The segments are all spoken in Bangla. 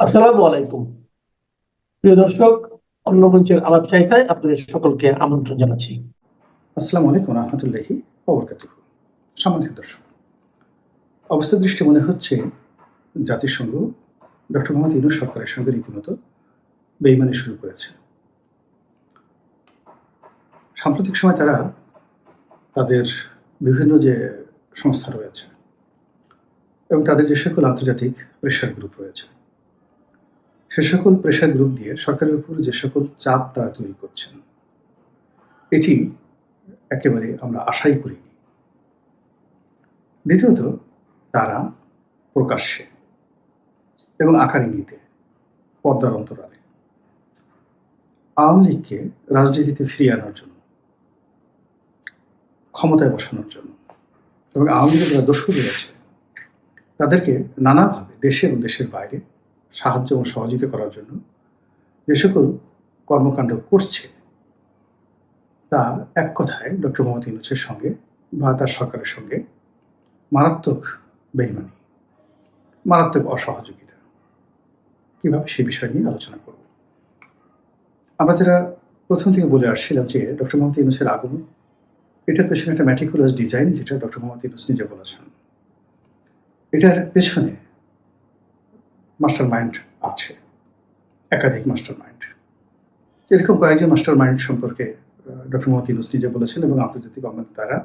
আসসালামু আলাইকুম। প্রিয় দর্শক, অন্য মঞ্চের আলাপ চাইতায় আপনাদের সকলকে আমন্ত্রণ জানাচ্ছি। আসসালামু আলাইকুম রহমতুল্লাহি ওবরকাতুহ সম্মানিত দর্শক অবস্থা দৃষ্টি মনে হচ্ছে জাতিসংঘ ডক্টর মোহাম্মদ ইউনুস সরকারের সঙ্গে রীতিমতো বেইমানি শুরু করেছে। সাম্প্রতিক সময় তারা তাদের বিভিন্ন যে সংস্থা রয়েছে এবং তাদের যে সকল আন্তর্জাতিক প্রেশার গ্রুপ রয়েছে সে সকল প্রেশার গ্রুপ দিয়ে সরকারের উপর যে সকল চাপ তারা তৈরি করছেন, এটি একেবারে আমরা আশাই করিনি। দ্বিতীয়ত, তারা প্রকাশ্যে এবং আকার ইঙ্গিতে পর্দার অন্তরালে আওয়ামী লীগকে রাজনীতিতে ফিরিয়ে আনার জন্য, ক্ষমতায় বসানোর জন্য এবং আওয়ামী লীগের যারা দস্যু রয়েছে, তাদেরকে নানাভাবে দেশে এবং দেশের বাইরে সাহায্য এবং সহযোগিতা করার জন্য যে সকল কর্মকাণ্ড করছে, তা এক কথায় ডক্টর মোহাম্মদ ইউনুসের সঙ্গে বা তার সরকারের সঙ্গে মারাত্মক বেইমানি, মারাত্মক অসহযোগিতা। কীভাবে সে বিষয় নিয়ে আলোচনা করব? আমরা যারা প্রথম থেকে বলে আসছিলাম যে ডক্টর মোহাম্মদ ইউনুসের আগমন, এটার পেছনে একটা ম্যাটিকুলাস ডিজাইন যেটা ডক্টর মোহাম্মদ ইউনুস নিজে বলেছেন। এটার পেছনে মাস্টার মাইন্ড আছে, একাধিক মাস্টার মাইন্ড এরকম কয়েকজন মাস্টার মাইন্ড সম্পর্কে ডক্টর মোহাম্মদ ইউনুস নিজে বলেছেন এবং আন্তর্জাতিক গভর্নমেন্ট দ্বারা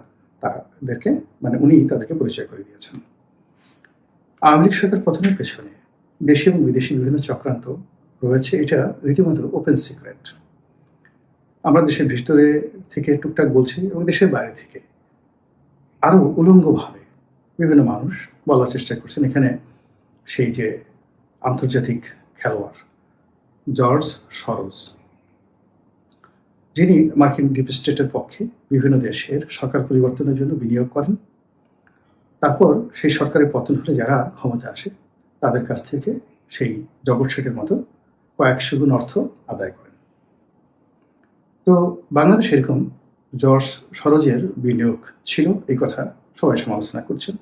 তাদেরকে মানে উনি তাদেরকে পরিচয় করে দিয়েছেন। আওয়ামী লীগ সরকার প্রথমের পেছনে, দেশি এবং বিদেশি বিভিন্ন চক্রান্ত রয়েছে, এটা রীতিমতো ওপেন সিক্রেট আমরা দেশের ভিতরে থেকে টুকটাক বলছি এবং দেশের বাইরে থেকে আরও উলঙ্গভাবে বিভিন্ন মানুষ বলার চেষ্টা করছেন। এখানে সেই যে আন্তর্জাতিক খেলোয়াড় জর্জ সরোজ, যিনি মার্কিন ডিপ স্টেটের পক্ষে বিভিন্ন দেশের সরকার পরিবর্তনের জন্য বিনিয়োগ করেন। তারপর সেই সরকারের পতন হলে যারা ক্ষমতা আসে, তাদের কাছ থেকে সেই জগৎ শেখের মতো কয়েকশো গুণ অর্থ আদায় করেন। তো বাংলাদেশ এরকম জর্জ সরোজের বিনিয়োগ ছিল, এই কথা সবাই সমালোচনা করছেন।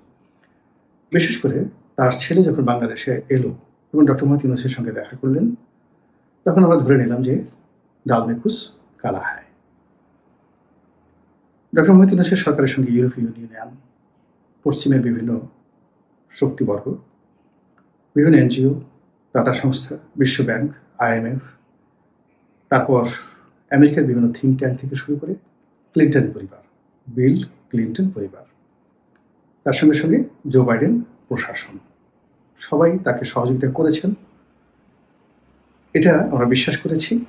বিশেষ করে তার ছেলে যখন বাংলাদেশে এলো এবং ডক্টর মোহাম্মদ ইউনুসের সঙ্গে দেখা করলেন। তখন আমরা ধরে নিলাম যে ডালমেকুস কালা হায় ডক্টর মোহাম্মদ ইউনুসের সরকারের সঙ্গে ইউরোপীয় ইউনিয়ন, পশ্চিমের বিভিন্ন শক্তিবর্গ, বিভিন্ন এনজিও, দাতা সংস্থা, বিশ্ব ব্যাংক, আইএমএফ, তারপর আমেরিকার বিভিন্ন থিঙ্ক ট্যাঙ্ক থেকে শুরু করে ক্লিন্টন পরিবার, বিল ক্লিন্টন পরিবার, তার সঙ্গে সঙ্গে জো বাইডেন প্রশাসন। সবাই তাকে সহযোগিতা করেছেন। এটা আমরা বিশ্বাস করেছি।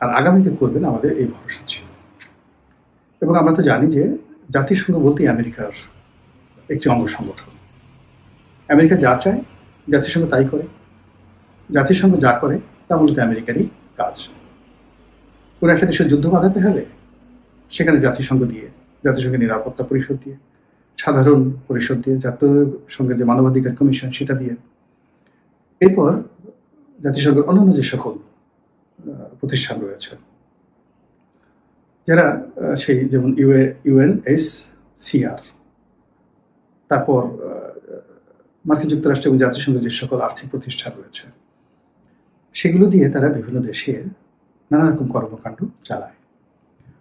আর আগামীতে করবেন আমাদের এই ভরসা ছিল। এবং আমরা তো জানি যে জাতিসংঘ বলতেই আমেরিকার একটি অঙ্গ সংগঠন। আমেরিকা যা চায়, জাতিসংঘ তাই করে। জাতিসংঘ যা করে, তা মূলত আমেরিকারই কাজ। কোনো একটা দেশের যুদ্ধ বাঁধাতে হবে সেখানে জাতিসংঘ দিয়ে, জাতিসংঘের নিরাপত্তা পরিষদ দিয়ে, সাধারণ পরিষদ দিয়ে, জাতীয় জাতিসংঘের যে মানবাধিকার কমিশন, সেটা দিয়ে এরপর জাতিসংঘের অন্যান্য যে সকল প্রতিষ্ঠান রয়েছে, যারা সেই যেমন ইউএ ইউএন এস সিআর তারপর মার্কিন যুক্তরাষ্ট্র এবং জাতিসংঘের যে সকল আর্থিক প্রতিষ্ঠান রয়েছে, সেগুলো দিয়ে তারা বিভিন্ন দেশে নানা রকম কর্মকাণ্ড চালায়।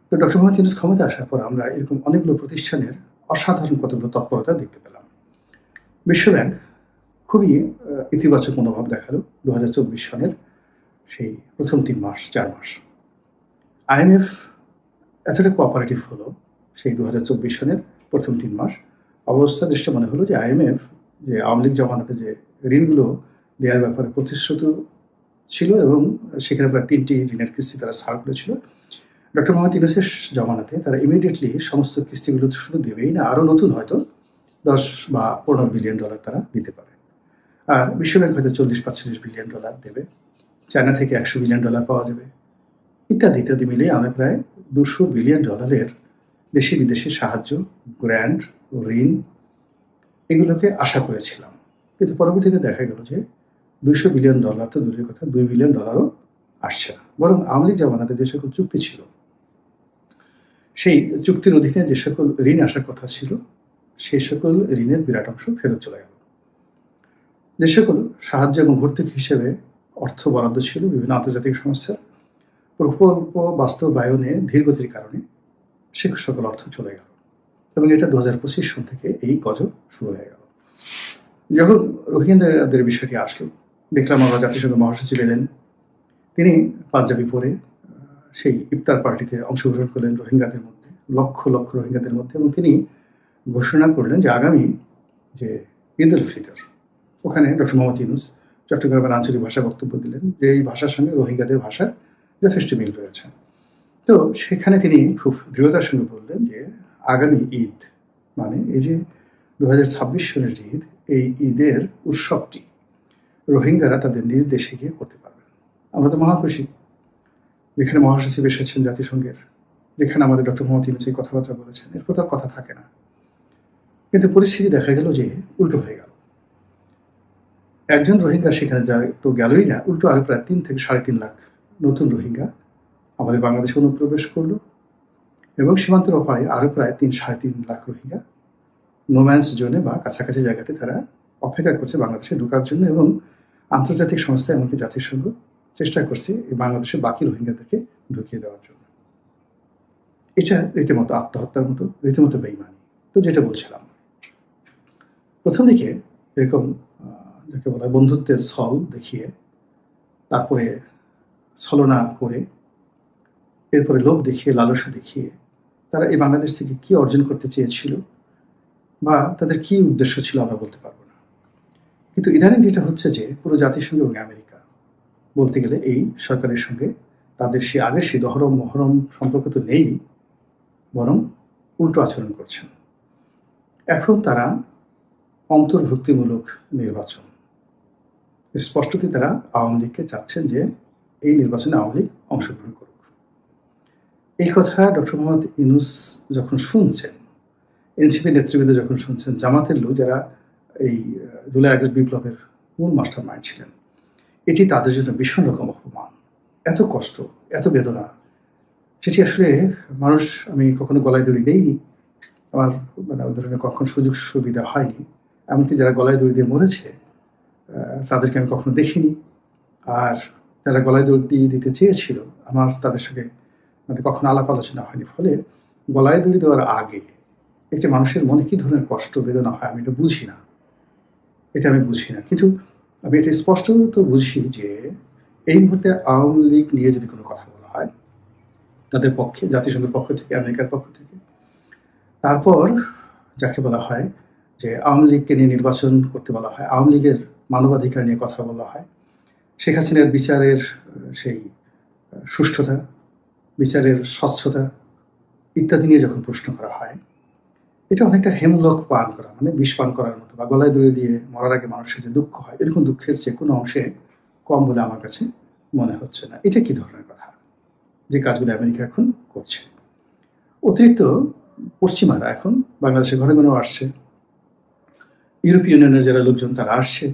তো ডক্টর মোহাম্মদ ইউনুস ক্ষমতা আসার পর আমরা এরকম অনেকগুলো প্রতিষ্ঠানের অসাধারণ কতগুলো তৎপরতা দেখতে পেলাম। বিশ্বব্যাংক খুবই ইতিবাচক মনোভাব দেখাল দু সনের সেই প্রথম তিন মাস, চার মাস। আইএমএফ এতটা কোঅপারেটিভ হলো সেই দু সনের প্রথম তিন মাস। অবস্থা দৃষ্টি মনে হলো যে আইএমএফ যে আওয়ামী লীগ জমানাতে যে ঋণগুলো দেওয়ার ব্যাপারে প্রতিশ্রুত ছিল এবং সেখানে প্রায় তিনটি ঋণের কিস্তি তারা ছাড় করেছিল। ডক্টর মোহাম্মদ ইউনুসের জমানাতে তারা ইমিডিয়েটলি সমস্ত কিস্তিগুলো শুধু দেবেই না, আরও নতুন হয়তো দশ বা পনেরো বিলিয়ন ডলার তারা দিতে পারে। আর বিশ্বব্যাংক হয়তো চল্লিশ পাঁচচল্লিশ বিলিয়ন ডলার দেবে। চায়না থেকে একশো বিলিয়ন ডলার পাওয়া যাবে। ইত্যাদি ইত্যাদি মিলিয়ে আমরা প্রায় দুশো বিলিয়ন ডলারের দেশি বিদেশি সাহায্য, গ্র্যান্ড, ঋণ এগুলোকে আশা করেছিলাম। কিন্তু পরবর্তীতে দেখা গেল যে দুইশো বিলিয়ন ডলার তো দূরের কথা, দুই বিলিয়ন ডলারও আসছে না। বরং আওয়ামী লীগ জামানাতে যে সকল চুক্তি ছিল, সেই চুক্তির অধীনে যে সকল ঋণ আসার কথা ছিল, সেই সকল ঋণের বিরাট অংশ ফেরত চলে গেল। যে সকল সাহায্য এবং ভর্তুকি হিসেবে অর্থ বরাদ্দ ছিল বিভিন্ন আন্তর্জাতিক সংস্থার প্রকল্প বাস্তবায়নে ধীরগতির কারণে সে সকল অর্থ চলে গেল। এবং এটা দু হাজার পঁচিশ সন থেকে এই গজব শুরু হয়ে গেল। যখন রোহিঙ্গাদের বিষয়টি আসলো, দেখলাম আমরা জাতিসংঘ মহাসচিব এলেন। তিনি পাঞ্জাবি পরে সেই ইফতার পার্টিতে অংশগ্রহণ করলেন রোহিঙ্গাদের মধ্যে, লক্ষ লক্ষ রোহিঙ্গাদের মধ্যে। এবং তিনি ঘোষণা করলেন যে আগামী যে ঈদ উল ফিতর ওখানে ডক্টর মোহাম্মদ ইউনুস চট্টগ্রামের আঞ্চলিক ভাষা বক্তব্য দিলেন যে এই ভাষার সঙ্গে রোহিঙ্গাদের ভাষার যথেষ্ট মিল রয়েছে। তো সেখানে তিনি খুব দৃঢ়তার সঙ্গে বললেন যে আগামী ঈদ মানে এই যে দু ছাব্বিশ সালের যে ঈদ, এই ঈদের উৎসবটি রোহিঙ্গারা তাদের নিজ দেশে গিয়ে করতে পারবেন আমরা তো মহা খুশি। যেখানে মহাসচিব এসেছেন জাতিসংঘের, যেখানে আমাদের ডক্টর মোহাম্মদ ইউনুস কথাবার্তা বলেছেন এরপর তার কথা থাকে না। কিন্তু পরিস্থিতি দেখা গেল যে উল্টো হয়ে গেল। একজন রোহিঙ্গা সেখানে যা তো গেলই না। উল্টো আরও প্রায় তিন থেকে সাড়ে তিন লাখ নতুন রোহিঙ্গা আমাদের বাংলাদেশে অনুপ্রবেশ করল। এবং সীমান্তের ওপারে আরও প্রায় তিন, সাড়ে তিন লাখ রোহিঙ্গা নোম্যান্স জোনে বা কাছাকাছি জায়গাতে তারা অপেক্ষা করছে বাংলাদেশে ঢোকার জন্য এবং আন্তর্জাতিক সংস্থা এমনকি জাতিসংঘ চেষ্টা করছে এই বাংলাদেশের বাকি রোহিঙ্গাদেরকে ঢুকিয়ে দেওয়ার জন্য। এটা রীতিমতো আত্মহত্যার মতো, রীতিমতো বেইমানি। তো যেটা বলছিলাম, প্রথম দিকে এরকম যাকে বলা হয় বন্ধুত্বের ছল দেখিয়ে তারপরে ছলনা করে এরপরে লোভ দেখিয়ে, লালসা দেখিয়ে তারা এই বাংলাদেশ থেকে কি অর্জন করতে চেয়েছিল বা তাদের কি উদ্দেশ্য ছিল আমরা বলতে পারব না। কিন্তু ইদানিং যেটা হচ্ছে যে পুরো জাতিসংঘ এবং আমেরিকা বলতে গেলে এই সরকারের সঙ্গে তাদের সে আগের সে দহরম, মহরম সম্পর্ক তো নেই, বরং উল্টো আচরণ করছেন। এখন তারা অন্তর্ভুক্তিমূলক নির্বাচন স্পষ্টতই তারা আওয়ামী লীগকে চাচ্ছেন যে এই নির্বাচনে আওয়ামী লীগ অংশগ্রহণ করুক। এই কথা ডক্টর মোহাম্মদ ইনুস যখন শুনছেন, এনসিপি নেতৃবৃন্দ যখন শুনছেন, জামাতের লু যারা এই জুলাই আগস্ট বিপ্লবের মূল মাস্টার মাইন্ড ছিলেন, এটি তাদের জন্য ভীষণ রকম অপমান। এত কষ্ট, এত বেদনা। সেটি আসলে মানুষ, আমি কখনো গলায় দড়ি দেইনি। আমার মানে ওই ধরনের কখনো সুযোগ সুবিধা হয়নি। এমনকি যারা গলায় দড়ি দিয়ে মরেছে তাদেরকে আমি কখনো দেখিনি। আর যারা গলায় দড়ি দিতে চেয়েছিল, আমার তাদের সঙ্গে মানে কখনো আলাপ আলোচনা হয়নি। ফলে গলায় দড়ি দেওয়ার আগে একটি মানুষের মনে কি ধরনের কষ্ট, বেদনা হয়, আমি এটা বুঝি না। এটা আমি বুঝি না। কিন্তু আমি এটা স্পষ্ট তো বুঝি যে এই মুহূর্তে আওয়ামী লীগ নিয়ে যদি কোনো কথা বলা হয়, তাদের পক্ষে, জাতিসংঘের পক্ষ থেকে, আমেরিকার পক্ষ থেকে, তারপর যাকে বলা হয় যে আওয়ামী লীগকে নিয়ে নির্বাচন করতে বলা হয়, আওয়ামী লীগের মানবাধিকার নিয়ে কথা বলা হয়। শেখ হাসিনার বিচারের সেই সুষ্ঠুতা, বিচারের স্বচ্ছতা ইত্যাদি নিয়ে যখন প্রশ্ন করা হয়, এটা অনেকটা হেমলক পান করা মানে বিষ পান করার মতো বা গলায় দড়ি দিয়ে মরার আগে মানুষের যে দুঃখ হয়, এরকম দুঃখের যে কোনো অংশে কম বলে আমার কাছে মনে হচ্ছে না। এটা কি ধরনের কথা? যে কাজগুলো আমেরিকা এখন করছে। অতিরিক্ত পশ্চিমারা এখন বাংলাদেশে ঘরে ঘরেও আসছে। ইউরোপীয় ইউনিয়নের যারা লোকজন, তারা আসছে।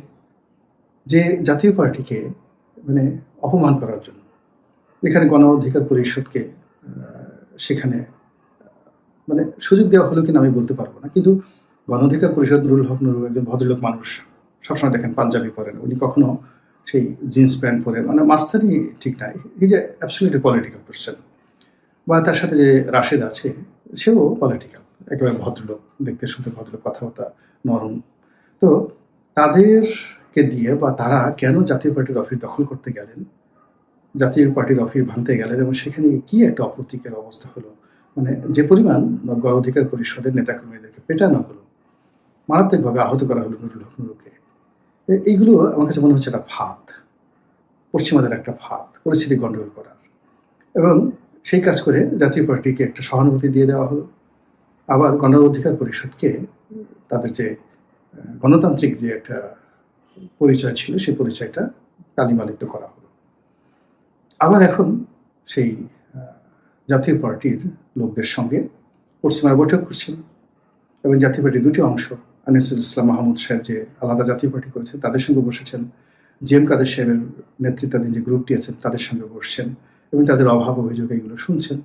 যে জাতীয় পার্টিকে মানে অপমান করার জন্য। এখানে গণ অধিকার পরিষদকে সেখানে মানে সুযোগ দেওয়া হলো কিনা আমি বলতে পারব না। কিন্তু গণ অধিকার পরিষদ নুরুল হক নুরুল একজন ভদ্রলোক মানুষ, সবসময় দেখেন পাঞ্জাবি পরেন। উনি কখনো সেই জিন্স প্যান্ট পরে মানে মাস্তানি ঠিক নাই। এই যে অ্যাবসলিউটলি পলিটিক্যাল পার্সন বা তার সাথে যে রাশেদ আছে, সেও পলিটিক্যাল একেবারে ভদ্রলোক, দেখতে শুনতে ভদ্রলোক, কথাবার্তা নরম। তো তাদেরকে দিয়ে বা তারা কেন জাতীয় পার্টির অফিস দখল করতে গেলেন? জাতীয় পার্টির অফিস ভাঙতে গেলেন এবং সেখানে কি একটা অপ্রতীকের অবস্থা হলো? মানে যে পরিমাণ গণ অধিকার পরিষদের নেতাকর্মীদেরকে পেটানো হলো, মারাত্মকভাবে আহত করা হলো নুরুল হক নুরুকে এইগুলো আমার কাছে মনে হচ্ছে একটা ফাঁদ, পশ্চিমাদের একটা ফাঁদ, পরিস্থিতি গণ্ডগোল করার। এবং সেই কাজ করে জাতীয় পার্টিকে একটা সহানুভূতি দিয়ে দেওয়া হলো। আবার গণ অধিকার পরিষদকে তাদের যে, গণতান্ত্রিক যে একটা পরিচয় ছিল, সেই পরিচয়টা কালিমালিপ্ত করা হলো। আবার এখন সেই জাতীয় পার্টির লোকদের সঙ্গে পশ্চিমারা বৈঠক করছেন এবং জাতীয় পার্টির দুটি অংশ, আনিসুল ইসলাম মাহমুদ সাহেব যে আলাদা জাতীয় পার্টি করেছেন তাদের সঙ্গে বসেছেন। জি এম কাদের সাহেবের নেতৃত্বাধীন যে গ্রুপটি আছেন তাদের সঙ্গে বসছেন এবং তাদের অভাব, অভিযোগ এগুলো শুনছেন।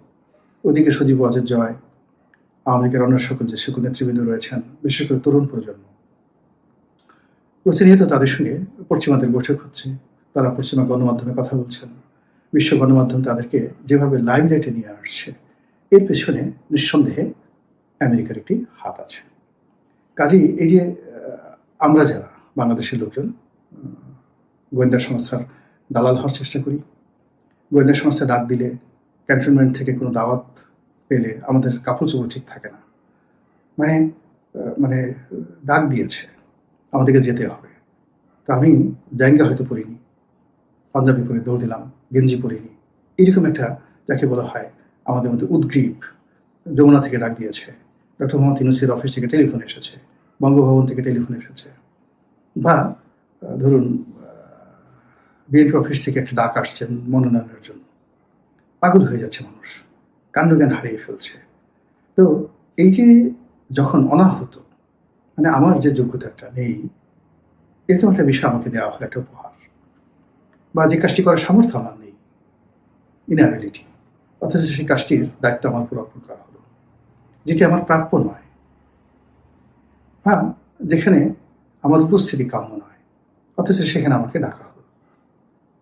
ওদিকে সজীব ওয়াজের জয়, আওয়ামী লীগের অন্য সকল যে সকল নেতৃবৃন্দ রয়েছেন, বিশেষ করে তরুণ প্রজন্ম প্রতিনিয়ত তাদের সঙ্গে পশ্চিমাদের বৈঠক হচ্ছে। তারা পশ্চিমা গণমাধ্যমে কথা বলছেন। বিশ্ব গণমাধ্যম তাদেরকে যেভাবে লাইমলাইটে নিয়ে আসছে, এর পেছনে নিঃসন্দেহে আমেরিকার একটি হাত আছে। কাজেই এই যে আমরা যারা বাংলাদেশের লোকজন গোয়েন্দা সংস্থার দালাল হওয়ার চেষ্টা করি। গোয়েন্দা সংস্থা ডাক দিলে ক্যান্টনমেন্ট থেকে কোনো দাওয়াত পেলে আমাদের কাপড় চোপড় ঠিক থাকে না। মানে মানে ডাক দিয়েছে। আমাদেরকে যেতে হবে। তো আমি জায়গা হয়তো পড়িনি, পাঞ্জাবি পরে দৌড় দিলাম, গেঞ্জি পরিনি। এরকম একটা যাকে বলা হয় আমাদের মধ্যে উদ্গ্রীব যমুনা থেকে ডাক দিয়েছে। ডক্টর মোহাম্মদ ইউনুসের অফিস থেকে টেলিফোন এসেছে, বঙ্গভবন থেকে টেলিফোন এসেছে। বা ধরুন বিএনপি অফিস থেকে একটা ডাক আসছেন মনোনয়নের জন্য। পাগল হয়ে যাচ্ছে মানুষ, কাণ্ডজ্ঞান হারিয়ে ফেলছে। তো এই যে যখন অনাহত মানে আমার যে যোগ্যতাটা নেই এরকম একটা বিষয় আমাকে দেওয়া হলো, একটা উপহার। বা যে কাজটি করার সামর্থ্য আমার নেই ইনঅ্যাবিলিটি অথচ সেই কাজটির দায়িত্ব আমার উপর অর্পণ করা হলো। যেটি আমার প্রাপ্য নয়। বা যেখানে আমার উপস্থিতি কাম্য নয়, অথচ সেখানে আমাকে ডাকা হলো।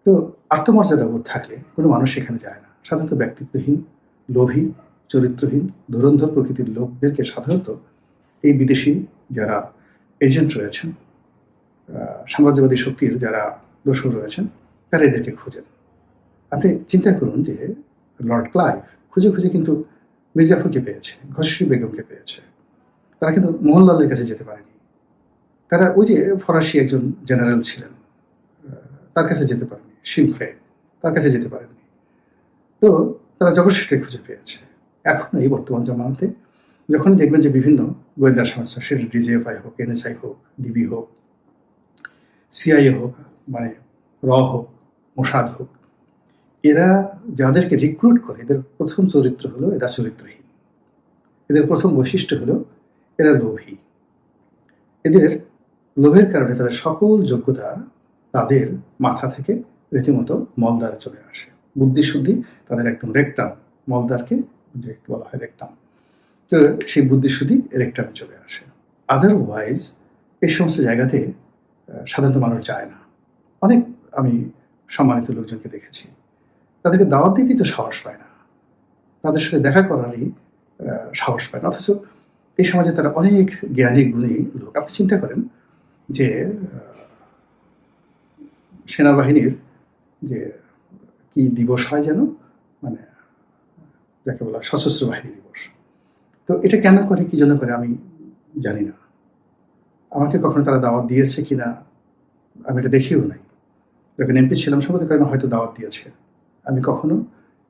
তো আত্মমর্যাদা বোধ থাকলে কোনো মানুষ সেখানে যায় না। সাধারণত ব্যক্তিত্বহীন, লোভী, চরিত্রহীন, ধুরন্ধর প্রকৃতির লোকদেরকে সাধারণত এই বিদেশি যারা এজেন্ট রয়েছেন সাম্রাজ্যবাদী শক্তির যারা দোষর রয়েছেন, তারা এদেরকে খোঁজেন। আপনি চিন্তা করুন যে লর্ড ক্লাইভ খুঁজে খুঁজে কিন্তু মির্জাফরকে পেয়েছে ঘসি বেগমকে পেয়েছে। তারা কিন্তু মোহনলালের কাছে যেতে পারেনি। তারা ওই যে ফরাসি একজন জেনারেল ছিলেন তার কাছে যেতে পারেনি শিমফ্রে তার কাছে যেতে পারেনি। তো তারা জগৎসীকে খুঁজে পেয়েছে। এখন এই বর্তমান জমানাতে যখনই দেখবেন যে বিভিন্ন গোয়েন্দা সংস্থা, সেটা ডিজিএফআই হোক, এনএসআই হোক, ডিবি হোক সিআইএ হোক মানে র হোক, মোসাদ হোক, এরা যাদেরকে রিক্রুট করে, এদের প্রথম চরিত্র হলো এরা চরিত্রহীন। এদের প্রথম বৈশিষ্ট্য হলো এরা লোভী। এদের লোভের কারণে তাদের সকল যোগ্যতা তাদের মাথা থেকে রীতিমতো মলদারে চলে আসে। বুদ্ধিশুদ্ধি তাদের একদম রেকটাম মলদারকে যে বলা হয় রেকটাম তো সেই বুদ্ধি শুদ্ধি রেকটামে চলে আসে। আদারওয়াইজ এই সমস্ত জায়গাতে সাধারণত মানুষ যায় না। অনেক আমি সম্মানিত লোকজনকে দেখেছি। তাদেরকে দাওয়াত দিতেই তো সাহস পায় না। তাদের সাথে দেখা করারই সাহস পায় না। অথচ এই সমাজে তারা অনেক জ্ঞানী, গুণী লোক। আপনি চিন্তা করেন যে সেনাবাহিনীর যে কি দিবস হয় যেন? মানে যাকে বলা সশস্ত্র বাহিনী দিবস। তো এটা কেন করে, কি জন্য করে আমি জানি না। আমাকে কখনো তারা দাওয়াত দিয়েছে কিনা আমি এটা দেখিও নাই। যখন এমপি ছিলাম, সম্ভবত কারণে হয়তো দাওয়াত দিয়েছে। আমি কখনো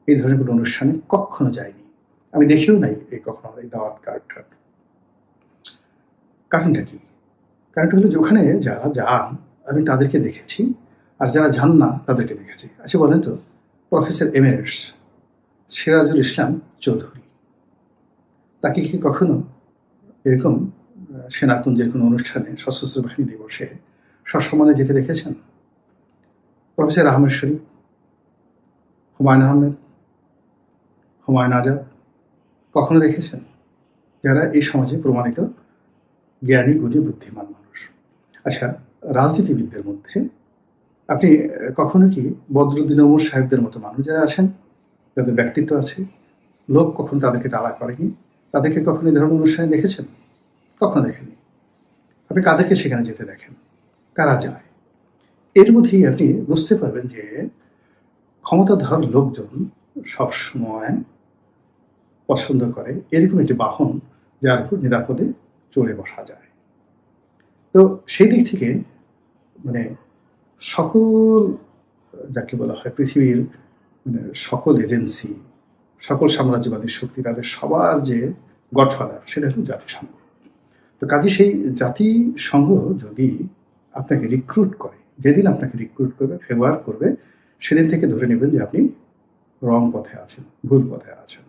এই ধরনের কোনো অনুষ্ঠানে কখনো যাইনি। আমি দেখিও নাই এই কখনো এই দাওয়াত কার্ডটা। কারণটা কি? কারণটা হলো যে ওখানে যারা যান, আমি তাদেরকে দেখেছি, আর যারা যান না, তাদেরকে দেখেছি। আচ্ছা বলেন তো, প্রফেসর এমেরিটস, সিরাজুল ইসলাম চৌধুরী। তাকে কি কখনো এরকম সেনাকুঞ্জের কোনো অনুষ্ঠানে সশস্ত্র বাহিনী দিবসে সসম্মানে যেতে দেখেছেন? প্রফেসর আহমেদ শরীফ, হুমায়ুন আহমেদ, হুমায়ুন আজাদ কখনো দেখেছেন? যারা এই সমাজে প্রমাণিত জ্ঞানী, গুণী, বুদ্ধিমান মানুষ। আচ্ছা রাজনীতিবিদদের মধ্যে আপনি কখনো কি বদরুদ্দিন সাহেবদের মতো মানুষ যারা আছেন, যাদের ব্যক্তিত্ব আছে, লোক কখনো তাদেরকে তাড়া করেনি? তাদেরকে কখনো ধরনের অনুষ্ঠানে দেখেছেন? কখনো দেখেননি। আপনি কাদেরকে সেখানে যেতে দেখেন? কারা যায়? এর মধ্যেই আপনি বুঝতে পারবেন যে ক্ষমতাধর লোকজন সবসময় পছন্দ করে এরকম একটি বাহন যার উপর নিরাপদে চড়ে বসা যায়। তো সেই দিক থেকে মানে সকল, যাকে বলা হয় পৃথিবীর মানে সকল এজেন্সি সকল সাম্রাজ্যবাদী শক্তি তাদের সবার যে গডফাদার, সেটা হলো জাতিসংঘ। তো কাজে সেই জাতিসংঘ যদি আপনাকে রিক্রুট করে, যেদিন আপনাকে রিক্রুট করবে ফেভার করবে, সেদিন থেকে ধরে নেবেন যে আপনি রং পথে আছেন, ভুল পথে আছেন।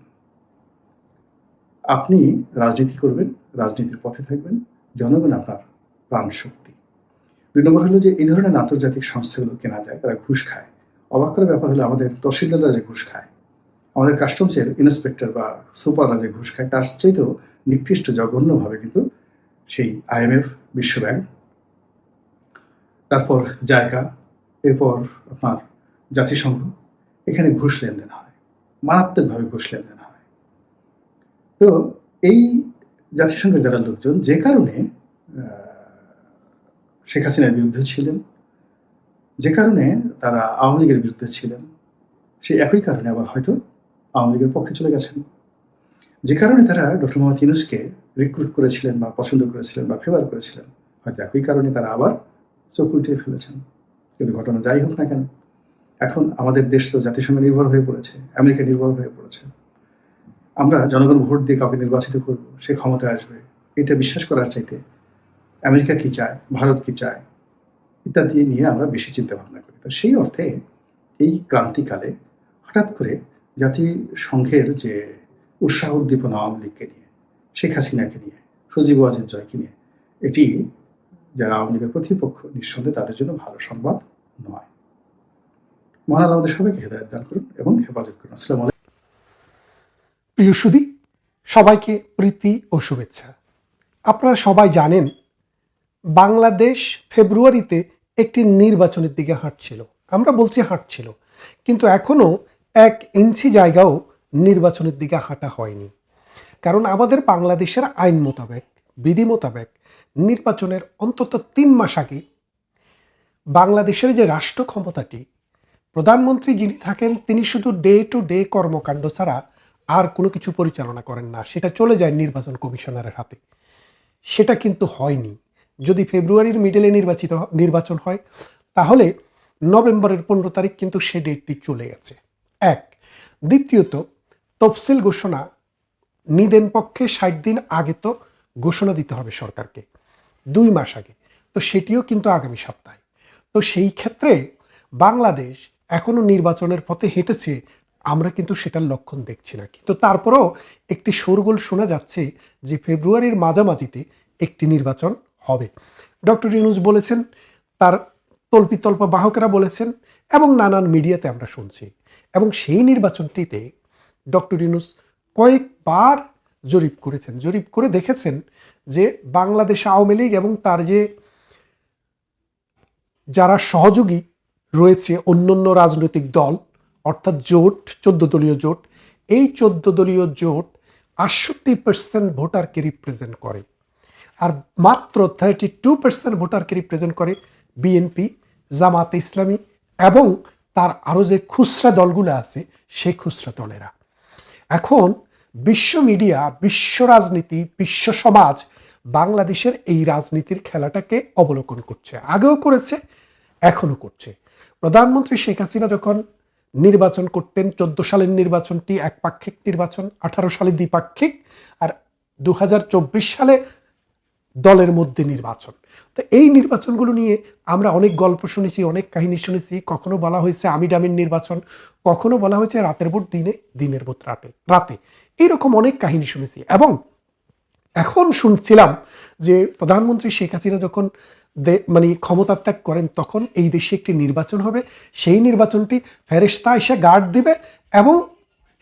আপনি রাজনীতি করবেন, রাজনীতির পথে থাকবেন, জনগণ আপনার প্রাণ শক্তি দুই নম্বর হলো যে এই ধরনের আন্তর্জাতিক সংস্থাগুলো কেনা যায়, তারা ঘুষ খায়। অবাক করার ব্যাপার হলো আমাদের তহসিলদাররা যে ঘুষ খায় আমাদের কাস্টমসের ইন্সপেক্টর বা সুপাররা যে ঘুষ খায়, তার চাইতেও নিকৃষ্ট জঘন্যভাবে কিন্তু সেই আইএমএফ বিশ্বব্যাংক তারপর জায়গা, এরপর আপনার জাতিসংঘ। এখানে ঘুষ লেনদেন হয়, মারাত্মকভাবে ঘুষ লেনদেন হয়। তো এই জাতিসংঘের যারা লোকজন, যে কারণে শেখ হাসিনার বিরুদ্ধে ছিলেন, যে কারণে তারা আওয়ামী লীগের বিরুদ্ধে ছিলেন, সেই একই কারণে আবার হয়তো আওয়ামী লীগের পক্ষে চলে গেছেন। যে কারণে তারা ডক্টর মোহাম্মদ ইউনুসকে রিক্রুট করেছিলেন বা পছন্দ করেছিলেন বা ফেভার করেছিলেন। হয়তো একই কারণে তারা আবার চোখ উল্টিয়ে ফেলেছেন। কিন্তু ঘটনা যাই হোক না কেন, এখন আমাদের দেশ তো জাতিসংঘ নির্ভর হয়ে পড়েছে, আমেরিকা নির্ভর হয়ে পড়েছে। আমরা জনগণ ভোট দিয়ে কাউকে নির্বাচিত করব, সে ক্ষমতায় আসবে। এটা বিশ্বাস করার চাইতে আমেরিকা কি চায়, ভারত কি চায়, ইত্যাদি নিয়ে আমরা বেশি চিন্তা ভাবনা করি। তো সেই অর্থে এই ক্রান্তিকালে হঠাৎ করে জাতিসংঘের যে উৎসাহ উদ্দীপনা আওয়ামী লীগকে নিয়ে, শেখ হাসিনাকে নিয়ে, সজীব ওয়াজের জয়কে নিয়ে, এটি যারা আওয়ামী লীগের প্রতিপক্ষ নিঃসন্দেহে তাদের জন্য ভালো সংবাদ নয়। মহান আমাদের সবাইকে হেদায়ত দান করুন এবং হেফাজত করুন। আসসালামু প্রিয় সুদী সবাইকে প্রীতি ও শুভেচ্ছা। আপনারা সবাই জানেন, বাংলাদেশ ফেব্রুয়ারিতে একটি নির্বাচনের দিকে হাঁটছিল। আমরা বলছি হাঁটছিল, কিন্তু এখনও এক ইঞ্চি জায়গাও নির্বাচনের দিকে হাঁটা হয়নি। কারণ আমাদের বাংলাদেশের আইন মোতাবেক, বিধি মোতাবেক নির্বাচনের অন্তত তিন মাস আগে বাংলাদেশের যে রাষ্ট্র ক্ষমতাটি, প্রধানমন্ত্রী যিনি থাকেন, তিনি শুধু ডে টু ডে কর্মকাণ্ড ছাড়া আর কোনো কিছু পরিচালনা করেন না। সেটা চলে যায় নির্বাচন কমিশনারের হাতে। সেটা কিন্তু হয়নি। যদি ফেব্রুয়ারির মিডলে নির্বাচিত, নির্বাচন হয়, তাহলে নভেম্বরের পনেরো তারিখ কিন্তু সে ডেটটি চলে গেছে। এক। দ্বিতীয়ত, তফসিল ঘোষণা নিদেন পক্ষে ষাট দিন আগে তো ঘোষণা দিতে হবে সরকারকে, দুই মাস আগে। তো সেটিও কিন্তু আগামী সপ্তাহে। তো সেই ক্ষেত্রে বাংলাদেশ এখনও নির্বাচনের পথে হেঁটেছে, আমরা কিন্তু সেটার লক্ষণ দেখছি না। কিন্তু তারপরেও একটি শোরগোল শোনা যাচ্ছে যে ফেব্রুয়ারির মাঝামাঝিতে একটি নির্বাচন হবে। ডক্টর ইউনুস বলেছেন, তার তল্পিতল্প বাহকেরা বলেছেন এবং নানান মিডিয়াতে আমরা শুনছি। এবং সেই নির্বাচনটিতে ডক্টর ইউনুস কয়েকবার জরিপ করেছেন, জরিপ করে দেখেছেন যে বাংলাদেশ আওয়ামী লীগ এবং তার যে যারা সহযোগী রয়েছে অন্যান্য রাজনৈতিক দল, অর্থাৎ জোট, চোদ্দ দলীয় জোট, এই চোদ্দ দলীয় জোট আটষট্টি পার্সেন্ট ভোটারকে রিপ্রেজেন্ট করে আর মাত্র থার্টি টু পার্সেন্ট ভোটারকে রিপ্রেজেন্ট করে বিএনপি, জামাতে ইসলামী এবং তার আরও যে খুচরা দলগুলো আছে, সেই খুচরা দলেরা। এখন বিশ্ব মিডিয়া, বিশ্ব রাজনীতি, বিশ্ব সমাজ বাংলাদেশের এই রাজনীতির খেলাটাকে অবলোকন করছে। আগেও করেছে, এখনও করছে। প্রধানমন্ত্রী শেখ হাসিনা যখন নির্বাচন করতেন, চোদ্দ সালের নির্বাচনটি একপাক্ষিক নির্বাচন, আঠারো সালে দ্বিপাক্ষিক, আর দু হাজার চব্বিশ সালে দলের মধ্যে নির্বাচন। তো এই নির্বাচনগুলো নিয়ে আমরা অনেক গল্প শুনেছি, অনেক কাহিনী শুনেছি। কখনো বলা হয়েছে আমি ডামির নির্বাচন, কখনো বলা হয়েছে রাতের ভোট দিনে, দিনের ভোট রাতে রাতে। এইরকম অনেক কাহিনী শুনেছি এবং এখন শুনছিলাম যে প্রধানমন্ত্রী শেখ হাসিনা যখন মানে ক্ষমতা ত্যাগ করেন, তখন এই দেশে একটি নির্বাচন হবে। সেই নির্বাচনটি ফেরেস্তা এসে গার্ড দিবে এবং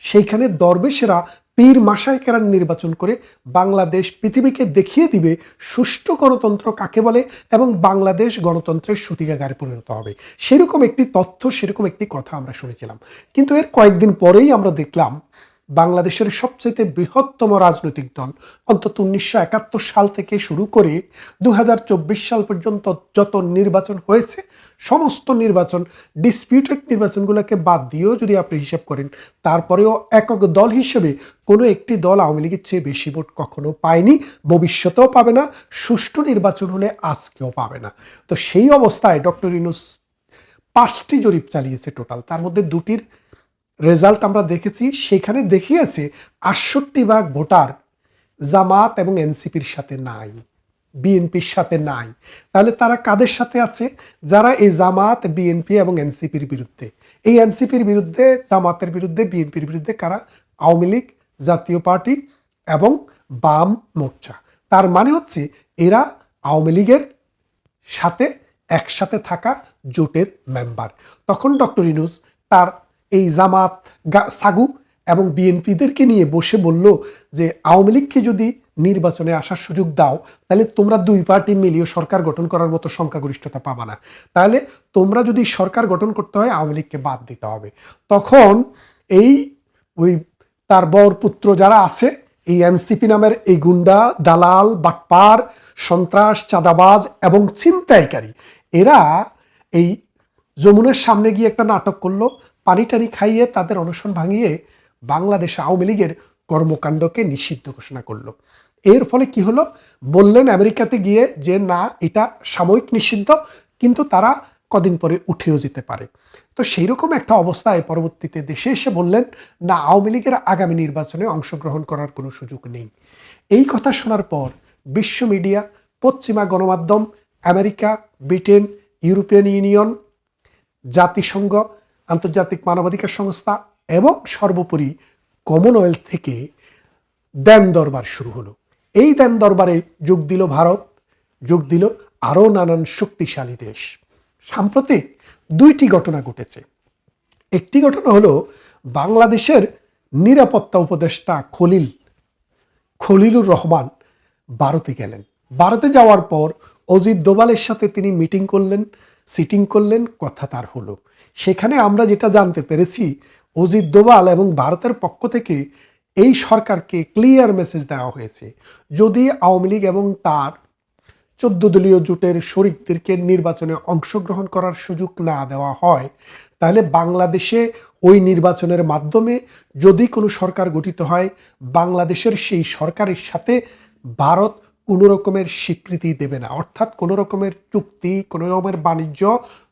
সেইখানে দরবেশেরা পীর মাসায় কেরান নির্বাচন করে বাংলাদেশ পৃথিবীকে দেখিয়ে দিবে সুষ্ঠু গণতন্ত্র কাকে বলে এবং বাংলাদেশ গণতন্ত্রের সুতিকাগারে পরিণত হবে। সেরকম একটি তথ্য, সেরকম একটি কথা আমরা শুনেছিলাম। কিন্তু এর কয়েকদিন পরেই আমরা দেখলাম বাংলাদেশের সবচেয়ে বৃহত্তম রাজনৈতিক দল। অন্তত উনিশশো একাত্তর সাল থেকে শুরু করে দু হাজার চব্বিশ সাল পর্যন্ত যত নির্বাচন হয়েছে, সমস্ত নির্বাচন ডিসপিউটেড নির্বাচনগুলোকে বাদ দিয়েও যদি আপনি হিসাব করেন, তারপরেও একক দল হিসেবে কোনো একটি দল আওয়ামী লীগের চেয়ে বেশি ভোট কখনো পায়নি, ভবিষ্যতেও পাবে না, সুষ্ঠু নির্বাচন হলে আজকেও পাবে না। তো সেই অবস্থায় ডক্টর ইনুস পাঁচটি জরিপ চালিয়েছে টোটাল। তার মধ্যে দুটির রেজাল্ট আমরা দেখেছি, সেখানে দেখিয়েছে আটষট্টি ভাগ ভোটার জামাত এবং এনসিপির সাথে নাই, বিএনপির সাথে নাই। তাহলে তারা কাদের সাথে আছে? যারা এই জামাত, বিএনপি এবং এনসিপির বিরুদ্ধে। এই এনসিপির বিরুদ্ধে, জামাতের বিরুদ্ধে, বিএনপির বিরুদ্ধে কারা? আওয়ামী লীগ, জাতীয় পার্টি এবং বাম মোর্চা। তার মানে হচ্ছে এরা আওয়ামী লীগের সাথে একসাথে থাকা জোটের মেম্বার। তখন ডক্টর ইনুস তার এই জামাত সাগু এবং বিএনপিদেরকে নিয়ে বসে বলল যে, আওয়ামী লীগকে যদি নির্বাচনে আসার সুযোগ দাও, তাহলে তোমরা দুই পার্টি মিলিয়ে সরকার গঠন করার মতো সংখ্যাগরিষ্ঠতা পাবা না। তাহলে তোমরা যদি সরকার গঠন করতে হয়, আওয়ামী লীগকে বাদ দিতে হবে। তখন এই ওই তার বর পুত্র যারা আছে, এই এনসিপি নামের এই গুন্ডা, দালাল, বাটপার, সন্ত্রাস, চাঁদাবাজ এবং ছিনতাইকারী, এরা এই যমুনের সামনে গিয়ে একটা নাটক করল। পানি টানি খাইয়ে তাদের অনশন ভাঙিয়ে বাংলাদেশ আওয়ামী লীগের কর্মকাণ্ডকে নিষিদ্ধ ঘোষণা করল। এর ফলে কি হলো? বললেন আমেরিকাতে গিয়ে যে, না, এটা সাময়িক নিষিদ্ধ, কিন্তু তারা কদিন পরে উঠেও যেতে পারে। তো সেই রকম একটা অবস্থায় পরবর্তীতে দেশে এসে বললেন, না, আওয়ামী লীগের আগামী নির্বাচনে অংশগ্রহণ করার কোনো সুযোগ নেই। এই কথা শোনার পর বিশ্ব মিডিয়া, পশ্চিমা গণমাধ্যম, আমেরিকা, ব্রিটেন, ইউরোপিয়ান ইউনিয়ন, জাতিসংঘ আন্তর্জাতিক মানবাধিকার সংস্থা এবং সর্বোপরি কমনওয়েলথ থেকে দেন দরবার শুরু হলো। এই দেন দরবারে যোগ দিল ভারত, যোগ দিল আরও নানান শক্তিশালী দেশ। সাম্প্রতিক দুইটি ঘটনা ঘটেছে। একটি ঘটনা হলো বাংলাদেশের নিরাপত্তা উপদেষ্টা খলিল, খলিলুর রহমান ভারতে গেলেন। ভারতে যাওয়ার পর অজিত দোবালের সাথে তিনি মিটিং করলেন। সিটিং করলেন, কথা তার হলো। সেখানে আমরা যেটা জানতে পেরেছি, অজিত দোবাল এবং ভারতের পক্ষ থেকে এই সরকারকে ক্লিয়ার মেসেজ দেওয়া হয়েছে। যদি আওয়ামী লীগ এবং তার চোদ্দ দলীয় জোটের শরিকদেরকে নির্বাচনে অংশগ্রহণ করার সুযোগ না দেওয়া হয়, তাহলে বাংলাদেশে ওই নির্বাচনের মাধ্যমে যদি কোনো সরকার গঠিত হয়, বাংলাদেশের সেই সরকারের সাথে ভারত কোনো রকমের স্বীকৃতি দেবে না। অর্থাৎ কোনো রকমের চুক্তি, কোনো রকমের বাণিজ্য,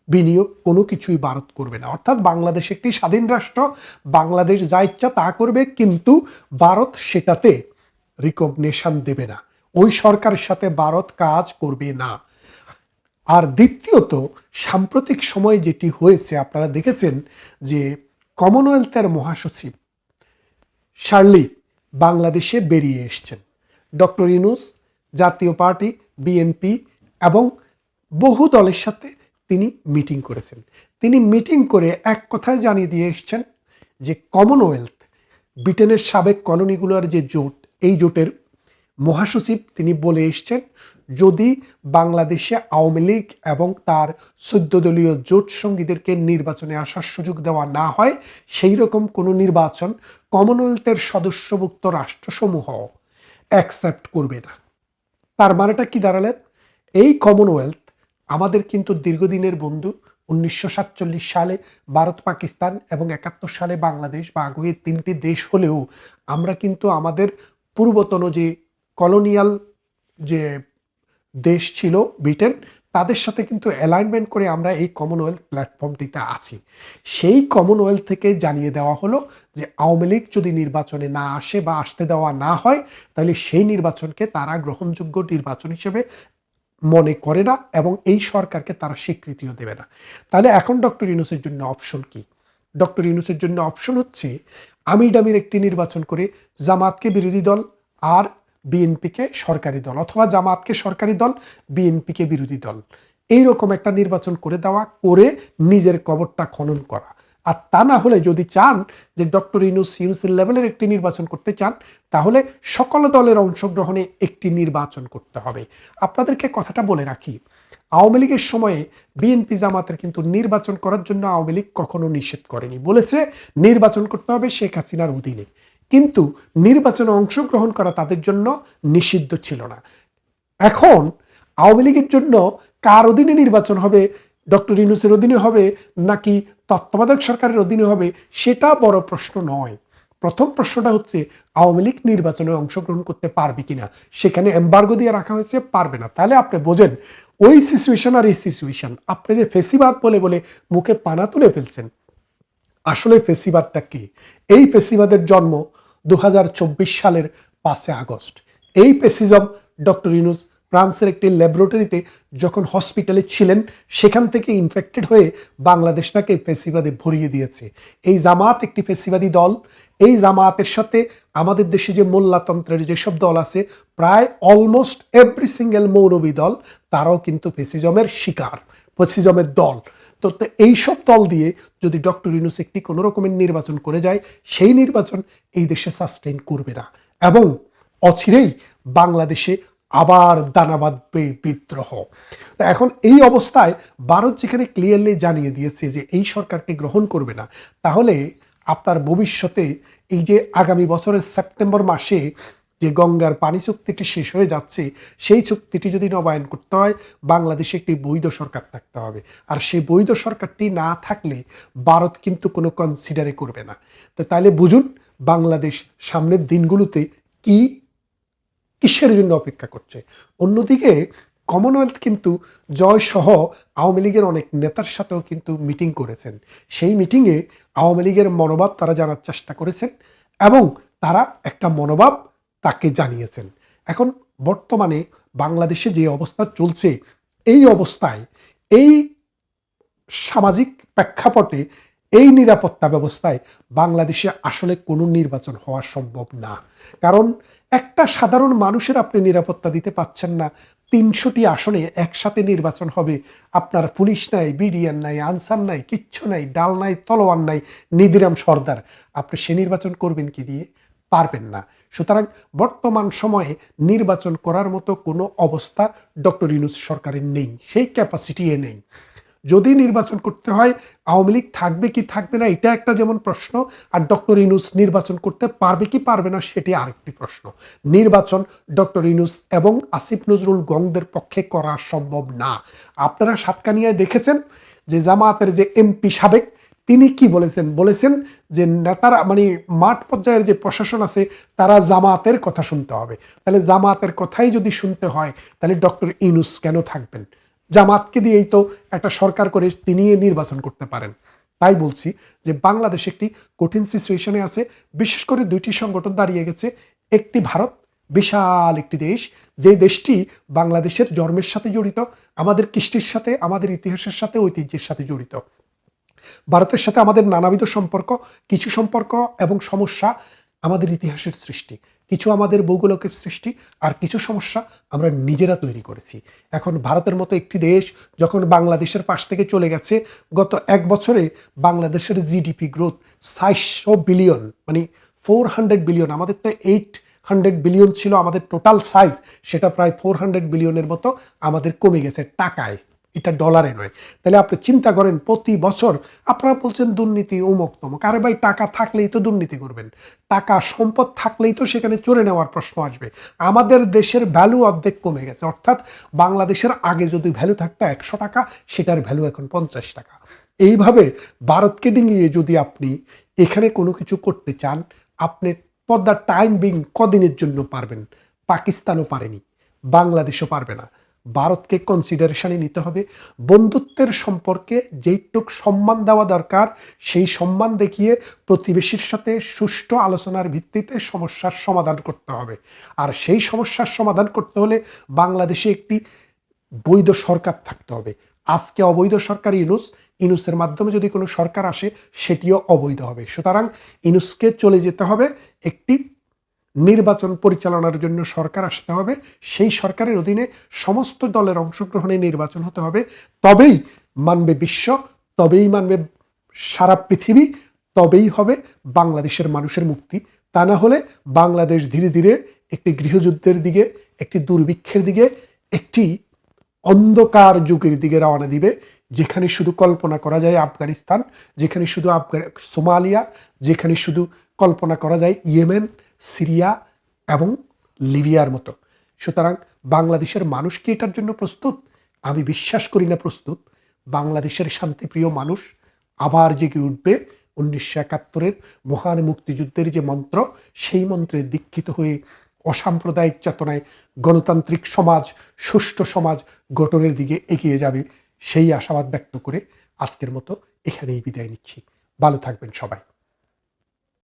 বিনিয়োগ কোনো কিছুই ভারত করবে না। অর্থাৎ বাংলাদেশ একটি স্বাধীন রাষ্ট্র, বাংলাদেশ যা ইচ্ছা তা করবে, কিন্তু ভারত সেটাতে রিকগনেশন দেবে না। ওই সরকারের সাথে ভারত কাজ করবে না। আর দ্বিতীয়ত, সাম্প্রতিক সময় যেটি হয়েছে, আপনারা দেখেছেন যে কমনওয়েলথের মহাসচিব শার্লি বাংলাদেশে বেরিয়ে এসছেন। ডক্টর ইনুস জাতীয় পার্টি বিএনপি এবং বহু দলের সাথে তিনি মিটিং করেছেন। তিনি মিটিং করে এক কথায় জানিয়ে দিয়ে এসছেন যে কমনওয়েলথ ব্রিটেনের সাবেক কলোনিগুলোর যে জোট, এই জোটের মহাসচিব তিনি বলে এসছেন, যদি বাংলাদেশে আওয়ামী লীগ এবং তার দলীয় জোট সঙ্গীদেরকে নির্বাচনে আসার সুযোগ দেওয়া না হয়, সেই রকম কোনো নির্বাচন কমনওয়েলথের সদস্যভুক্ত রাষ্ট্রসমূহ অ্যাকসেপ্ট করবে না। তার মানেটা কি দাঁড়ালে এই কমনওয়েলথ আমাদের কিন্তু দীর্ঘদিনের বন্ধু, উনিশশো সাতচল্লিশ সালে ভারত, পাকিস্তান এবং একাত্তর সালে বাংলাদেশ বা আগুয়ে তিনটি দেশ হলেও আমরা কিন্তু আমাদের পূর্বতন যে কলোনিয়াল যে দেশ ছিল ব্রিটেন তাদের সাথে কিন্তু অ্যালাইনমেন্ট করে আমরা এই কমনওয়েলথ প্ল্যাটফর্মটিতে আছি। সেই কমনওয়েলথ থেকে জানিয়ে দেওয়া হলো যে আওয়ামী লীগ যদি নির্বাচনে না আসে বা আসতে দেওয়া না হয়, তাহলে সেই নির্বাচনকে তারা গ্রহণযোগ্য নির্বাচন হিসেবে মনে করে না এবং এই সরকারকে তারা স্বীকৃতিও দেবে না। তাহলে এখন ডক্টর ইউনুসের জন্য অপশন কি? ডক্টর ইউনুসের জন্য অপশন হচ্ছে আমিডামির একটি নির্বাচন করে জামাতকে বিরোধী দল আর বিএনপিকে সরকারি দল অথবা জামাতকে সরকারি দল, বিএনপিকে বিরোধী দল। এইরকম একটা নির্বাচন করে দেওয়া, করে নিজের কবরটা খনন করা। আর তা না হলে যদি চান যে ডক্টর ইউনুস ইউনুসের লেভেলের একটি নির্বাচন করতে চান, তাহলে সকল দলের অংশগ্রহণে একটি নির্বাচন করতে হবে। আপনাদেরকে কথাটা বলে রাখি, আওয়ামী লীগের সময়ে বিএনপি জামাতের কিন্তু নির্বাচন করার জন্য আওয়ামী লীগ কখনো নিষেধ করেনি। বলেছে, নির্বাচন করতে হবে শেখ হাসিনার অধীনে। কিন্তু নির্বাচনে অংশগ্রহণ করা তাদের জন্য নিষিদ্ধ ছিল না। এখন আওয়ামী লীগের জন্য কার অধীনে নির্বাচন হবে, ডক্টর ইউনুসের অধীনে হবে নাকি তত্ত্বাবধায়ক সরকারের অধীনে হবে সেটা বড় প্রশ্ন নয়। প্রথম প্রশ্নটা হচ্ছে, আওয়ামী লীগ নির্বাচনে অংশগ্রহণ করতে পারবে কিনা? সেখানে এম্বার্গো দিয়ে রাখা হয়েছে, পারবে না। তাহলে আপনি বোঝেন, ওই সিচুয়েশন আর এই সিচুয়েশন আপনি যে ফেসিবাদ বলে বলে মুখে পানা তুলে ফেলছেন, আসলে ফেসিবাদটা কি? এই ফেসিবাদের জন্ম দু হাজার চব্বিশ সালের পাঁচে আগস্ট। এই পেসিজম ডক্টর ইউনুস ফ্রান্সের একটি ল্যাবরেটরিতে যখন হসপিটালে ছিলেন, সেখান থেকে ইনফেক্টেড হয়ে বাংলাদেশটাকে ফেসিবাদে ভরিয়ে দিয়েছে। এই জামাত একটি ফেসিবাদী দল। এই জামাতের সাথে আমাদের দেশে যে মোল্লাতন্ত্রের যেসব দল আছে, প্রায় অলমোস্ট এভরি সিঙ্গেল মৌলবী দল, তারাও কিন্তু ফেসিজমের শিকার, ফেসিজমের দল। তো এইসব দল দিয়ে যদি ডক্টর ইউনুস একটি কোনো রকমের নির্বাচন করে যায়, সেই নির্বাচন এই দেশে সাস্টেইন করবে না এবং অচিরেই বাংলাদেশে আবার দানা বাঁধবে বিদ্রোহ। তা এখন এই অবস্থায় ভারত যেখানে ক্লিয়ারলি জানিয়ে দিয়েছে যে এই সরকারকে গ্রহণ করবে না, তাহলে আপনার ভবিষ্যতে এই যে আগামী বছরের সেপ্টেম্বর মাসে যে গঙ্গার পানি চুক্তিটি শেষ হয়ে যাচ্ছে, সেই চুক্তিটি যদি নবায়ন করতে হয়, বাংলাদেশে একটি বৈধ সরকার থাকতে হবে। আর সেই বৈধ সরকারটি না থাকলে ভারত কিন্তু কোনো কনসিডারে করবে না। তো তাহলে বুঝুন, বাংলাদেশ সামনের দিনগুলোতে কি, কিসের জন্য অপেক্ষা করছে? অন্যদিকে কমনওয়েলথ কিন্তু জয় সহ আওয়ামী লীগের অনেক নেতার সাথেও কিন্তু মিটিং করেছেন। সেই মিটিংয়ে আওয়ামী লীগের মনোভাব তারা জানার চেষ্টা করেছেন এবং তারা একটা মনোভাব তাকে জানিয়েছেন। এখন বর্তমানে বাংলাদেশে যে অবস্থা চলছে, এই অবস্থায়, এই সামাজিক প্রেক্ষাপটে এই নিরাপত্তা ব্যবস্থায় বাংলাদেশে আসলে কোনো নির্বাচন হওয়া সম্ভব না। কারণ একটা সাধারণ মানুষের আপনি নিরাপত্তা দিতে পাচ্ছেন না। তিনশোটি আসনে একসাথে নির্বাচন হবে। আপনার পুলিশ নাই, বিডিআর নাই, আনসার নাই, কিচ্ছু নাই, ডাল নাই, তলোয়ার নাই নিদিরাম সর্দার। আপনি সে নির্বাচন করবেন কি দিয়ে? পারবেন না। সুতরাং বর্তমান সময়ে নির্বাচন করার মতো কোনো অবস্থা ডক্টর ইউনুস সরকারের নেই, সেই ক্যাপাসিটি এ নেই। যদি নির্বাচন করতে হয়, আওয়ামী লীগ থাকবে কি থাকবে না, এটা একটা যেমন প্রশ্ন, আর ডক্টর ইউনুস নির্বাচন করতে পারবে কি পারবে না, সেটি আরেকটি প্রশ্ন। নির্বাচন ডক্টর ইউনুস এবং আসিফ নজরুল গংদের পক্ষে করা সম্ভব না। আপনারা সাতকানিয়ায় দেখেছেন যে জামায়াতের যে এমপি সাবেক তিনি কি বলেছেন? বলেছেন যে নেতারা মানে মাঠ পর্যায়ের যে প্রশাসন আছে, তারা জামাতের কথা শুনতে হবে। তাহলে জামাতের কথাই যদি শুনতে হয়, তাহলে ডক্টর ইনুস কেন থাকবেন? জামাতকে দিয়েই তো একটা সরকার করে তিনি নির্বাচন করতে পারেন। তাই বলছি যে বাংলাদেশ একটি কঠিন সিচুয়েশনে আছে, বিশেষ করে দুইটি সংগঠন দাঁড়িয়ে গেছে, একটি ভারত, বিশাল একটি দেশ। যে দেশটি বাংলাদেশের জন্মের সাথে জড়িত, আমাদের কৃষ্টির সাথে, আমাদের ইতিহাসের সাথে, ঐতিহ্যের সাথে জড়িত। ভারতের সাথে আমাদের নানাবিধ সম্পর্ক, কিছু সম্পর্ক এবং সমস্যা আমাদের ইতিহাসের সৃষ্টি, কিছু আমাদের ভৌগোলকের সৃষ্টি আর কিছু সমস্যা আমরা নিজেরা তৈরি করেছি। এখন ভারতের মতো একটি দেশ যখন বাংলাদেশের পাশ থেকে চলে গেছে, গত এক বছরে বাংলাদেশের জিডিপি গ্রোথ সাতশো বিলিয়ন মানে ফোর হান্ড্রেড বিলিয়ন আমাদের তো এইট হান্ড্রেড বিলিয়ন ছিল, আমাদের টোটাল সাইজ সেটা প্রায় ফোর হান্ড্রেড বিলিয়নের মতো আমাদের কমে গেছে টাকায়। এটা ডলারে নয়। তাহলে আপনি চিন্তা করেন, প্রতি বছর আপনারা বলছেন দুর্নীতি অমুক তমুক। আরে ভাই, টাকা থাকলেই তো দুর্নীতি করবেন। টাকা সম্পদ থাকলেই তো সেখানে চলে নেওয়ার প্রশ্ন আসবে। আমাদের দেশের ভ্যালু অর্ধেক কমে গেছে। অর্থাৎ বাংলাদেশের আগে যদি ভ্যালু থাকতো একশো টাকা, সেটার ভ্যালু এখন পঞ্চাশ টাকা। এইভাবে ভারতকে ডিঙিয়ে যদি আপনি এখানে কোনো কিছু করতে চান, আপনি ফর দ্য টাইম বিং কদিনের জন্য পারবেন? পাকিস্তানও পারেনি। বাংলাদেশও পারবে না। ভারতকে কনসিডারেশনে নিতে হবে। বন্ধুত্বের সম্পর্কে যেইটুক সম্মান দেওয়া দরকার, সেই সম্মান দেখিয়ে প্রতিবেশীর সাথে সুষ্ঠু আলোচনার ভিত্তিতে সমস্যার সমাধান করতে হবে। আর সেই সমস্যার সমাধান করতে হলে বাংলাদেশে একটি বৈধ সরকার থাকতে হবে। আজকে অবৈধ সরকার ইনুস ইনুসের মাধ্যমে যদি কোনো সরকার আসে, সেটিও অবৈধ হবে। সুতরাং ইনুসকে চলে যেতে হবে একটি নির্বাচন পরিচালনার জন্য সরকার আসতে হবে। সেই সরকারের অধীনে সমস্ত দলের অংশগ্রহণে নির্বাচন হতে হবে। তবেই মানবে বিশ্ব, তবেই মানবে সারা পৃথিবী, তবেই হবে বাংলাদেশের মানুষের মুক্তি। তা না হলে বাংলাদেশ ধীরে ধীরে একটি গৃহযুদ্ধের দিকে, একটি দুর্ভিক্ষের দিকে, একটি অন্ধকার যুগের দিকে রওনা দিবে, যেখানে শুধু কল্পনা করা যায় আফগানিস্তান, যেখানে শুধু আফগান, সোমালিয়া, যেখানে শুধু কল্পনা করা যায় ইয়েমেন সিরিয়া এবং লিবিয়ার মতো। সুতরাং বাংলাদেশের মানুষ কি এটার জন্য প্রস্তুত? আমি বিশ্বাস করি না প্রস্তুত। বাংলাদেশের শান্তিপ্রিয় মানুষ আবার জেগে উঠবে উনিশশো একাত্তরের মহান মুক্তিযুদ্ধের যে মন্ত্র, সেই মন্ত্রে দীক্ষিত হয়ে অসাম্প্রদায়িক চেতনায় গণতান্ত্রিক সমাজ, সুষ্ঠু সমাজ গঠনের দিকে এগিয়ে যাবে, সেই আশাবাদ ব্যক্ত করে আজকের মতো এখানেই বিদায় নিচ্ছি। ভালো থাকবেন সবাই।